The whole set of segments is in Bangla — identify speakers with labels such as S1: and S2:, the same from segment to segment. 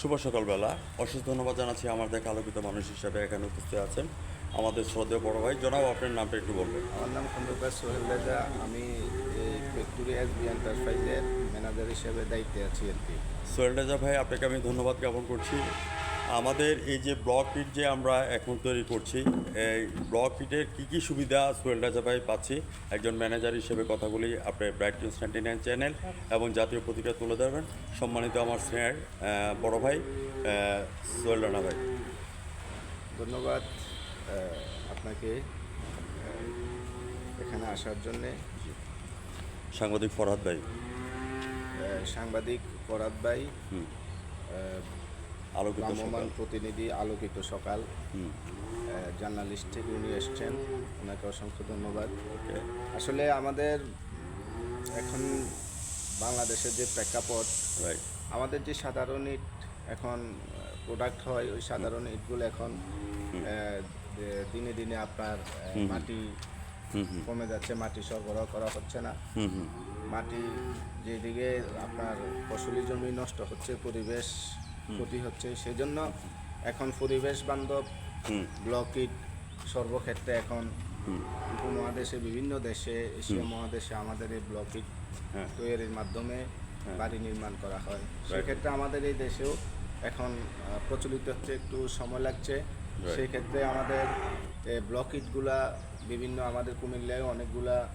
S1: শুভ সকালবেলা। অশেষ ধন্যবাদ জানাচ্ছি আমার দেখা আলোকিত মানুষ হিসাবে এখানে উপস্থিত আছেন আমাদের শ্রদ্ধেয় বড় ভাই। জনাব আপনার নামটা একটু বলবেন।
S2: আমার নাম খন্দকার সোহেল রাজা আমি ফ্যাক্টরি এস বি এন্টারপ্রাইজের ম্যানেজার হিসেবে দায়িত্বে আছি আর কি।
S1: সোহেল রাজা ভাই আপনাকে আমি ধন্যবাদ জ্ঞাপন করছি। আমাদের এই যে ব্লক কিট যে আমরা এখন তৈরি করছি এই ব্লক কিটের কী কী সুবিধা সোহেল রাজা ভাই পাচ্ছি একজন ম্যানেজার হিসেবে কথাগুলি আপনার Bright News ninety nine channel এবং জাতীয় পত্রিকা তুলে ধরবেন। সম্মানিত আমার স্নেহের বড় ভাই সোহেল রানা ভাই।
S2: ধন্যবাদ আপনাকে এখানে আসার জন্যে।
S1: সাংবাদিক ফরহাদ ভাই।
S2: সাংবাদিক পরাত ভাই
S1: আলোকিত
S2: ভ্রাম্যমাণ
S1: সকাল
S2: প্রতিনিধি আলোকিত সকাল। জার্নালিস্ট থেকে উনি এসছেন। ওনাকে অসংখ্য ধন্যবাদ। আসলে আমাদের এখন বাংলাদেশের যে প্রেক্ষাপট আমাদের যে সাধারণ ইট এখন প্রোডাক্ট হয় ওই সাধারণ ইটগুলো এখন দিনে দিনে আপনার মাটি কমে যাচ্ছে মাটি সরবরাহ করা হচ্ছে না। মাটি যেদিকে আপনার ফসলি জমি নষ্ট হচ্ছে পরিবেশ ক্ষতি হচ্ছে। সেই জন্য এখন পরিবেশ বান্ধব
S1: হুম।
S2: ব্লক ইট সর্বক্ষেত্রে এখন উপমহাদেশে বিভিন্ন দেশে এশিয়া মহাদেশে আমাদের এই ব্লক ইট
S1: হ্যাঁ।
S2: তৈরির মাধ্যমে বাড়ি নির্মাণ করা হয়। সেক্ষেত্রে আমাদের এই দেশেও এখন প্রচলিত হচ্ছে একটু সময় লাগছে। সেই ক্ষেত্রে আমাদের এই ব্লক ইটগুলা বিভিন্ন আমাদের কুমিল্লায় অনেকগুলা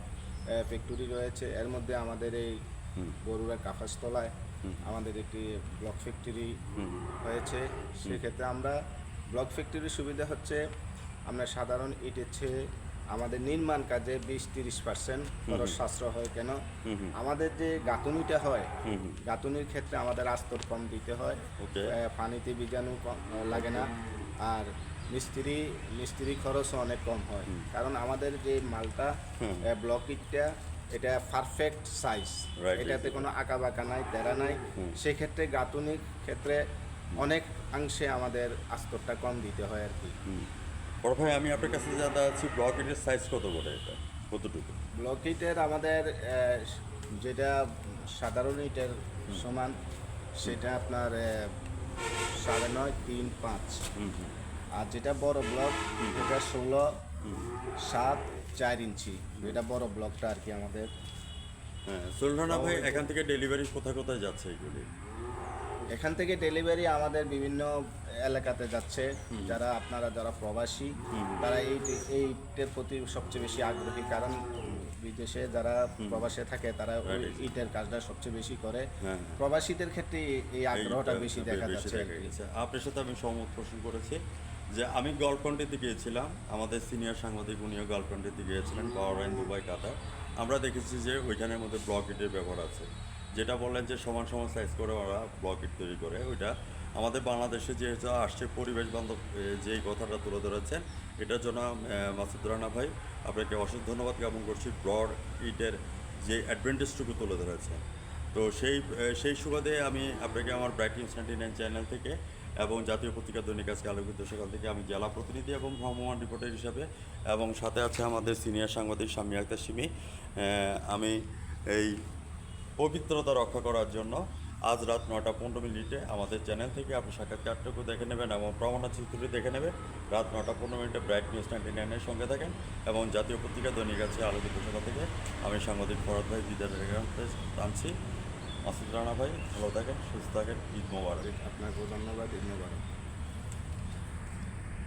S2: ফ্যাক্টরি রয়েছে। এর মধ্যে আমাদের এই। বরুড়া কাফাসতলায় আমাদের একটি ব্লক ফ্যাক্টরি হয়েছে। সেক্ষেত্রে আমরা ব্লক ফ্যাক্টরির সুবিধা হচ্ছে আমরা সাধারণ ইটের চেয়ে আমাদের নির্মাণ কাজে বিশ তিরিশ পার্সেন্ট খরচ সাশ্রয় হয় কেন? আমাদের যে গাঁথুনিটা হয় গাঁথুনির ক্ষেত্রে আমাদের আস্তর কম দিতে হয়। পানিতে বীজাণু কম লাগে না। আর মিস্ত্রি মিস্ত্রি খরচও অনেক কম হয়। কারণ আমাদের যে মালটা ব্লক ইটটা এটা পারফেক্ট সাইজ এটাতে কোনো আঁকা বাঁকা নাই তেরা নাই। সেক্ষেত্রে গাঁথুনির ক্ষেত্রে অনেক অংশে আমাদের আস্তরটা কম দিতে হয় আর কি।
S1: বড় ভাই আমি আপনার কাছে জানতে চাচ্ছি ব্লক ইটের সাইজ কত করে এটা? কতটুকু?
S2: ব্লক ইটের আমাদের যেটা সাধারণ ইটের সমান সেটা আপনার সাড়ে নয় তিন পাঁচ। আর যেটা বড় ব্লক এটা ষোলো সাত চার ইঞ্চি। যেটা বড় ব্লকটা আর কি আমাদের।
S1: হ্যাঁ সুলরানা ভাই এখান থেকে ডেলিভারি কোথায় কোথায় যাচ্ছে এগুলি?
S2: এখান থেকে ডেলিভারি আমাদের বিভিন্ন এলাকাতে যাচ্ছে। যারা আপনারা যারা প্রবাসী তারা এই এইটের প্রতি সবচেয়ে বেশি আগ্রহী। কারণ বিদেশে যারা প্রবাসে থাকে তারা ওই ইটের কাজটা সবচেয়ে বেশি করে।
S1: হ্যাঁ।
S2: প্রবাসীদের ক্ষেত্রে এই- আগ্রহটা বেশি দেখা যাচ্ছে
S1: আপনার সাথে আমি সহমত পোষণ করেছি। যে আমি গলকন্ডিতে গিয়েছিলাম আমাদের সিনিয়র সাংবাদিক উনিও গলকন্ডিতে গিয়েছিলেন বাহরাইন দুবাই কাতার আমরা দেখেছি যে ওইখানের মধ্যে ব্লক ইটের ব্যবহার আছে। যেটা বললেন যে সমান সমান সাইজ করে ওরা ব্লক ইট তৈরি করে ওইটা আমাদের বাংলাদেশে যেহেতু আসছে পরিবেশ বান্ধব যেই কথাটা তুলে ধরেছেন এটার জন্য আহ, মাসুদ রানা ভাই আপনাকে অশেষ ধন্যবাদ জ্ঞাপন করছি ব্রড ইটের যে অ্যাডভান্টেজটুকু তুলে ধরেছেন। তো সেই সেই সুবাদে আমি আপনাকে আমার ব্রাইট নিউজ চ্যানেল থেকে এবং জাতীয় পত্রিকা দৈনিক আজকে আলোকিত সকাল থেকে আমি জেলা প্রতিনিধি এবং ভ্রাম্যমাণ রিপোর্টার হিসাবে এবং সাথে আছে আমাদের সিনিয়র সাংবাদিক স্বামী আক্তার সিমি। আমি এই পবিত্রতা রক্ষা করার জন্য আজ রাত নটা পনেরো মিনিটে আমাদের চ্যানেল থেকে আপনি সাক্ষাৎকারটুকু দেখে নেবেন এবং প্রমাণা চিত্রটি দেখে নেবেন। রাত নটা পনেরো মিনিটে ব্রাইট নিউজ নাইনটি নাইনের সঙ্গে থাকেন এবং জাতীয় পত্রিকা দৈনিক আছে আলোকিত সকাল থেকে আমি সাংবাদিক ফরদ ভাই বিদ্যা টানছি মাসুদ রানা ভাই ভালো থাকেন সুস্থ থাকেন ঈদ মোবারক।
S2: আপনাকেও ধন্যবাদ ধন্যবাদ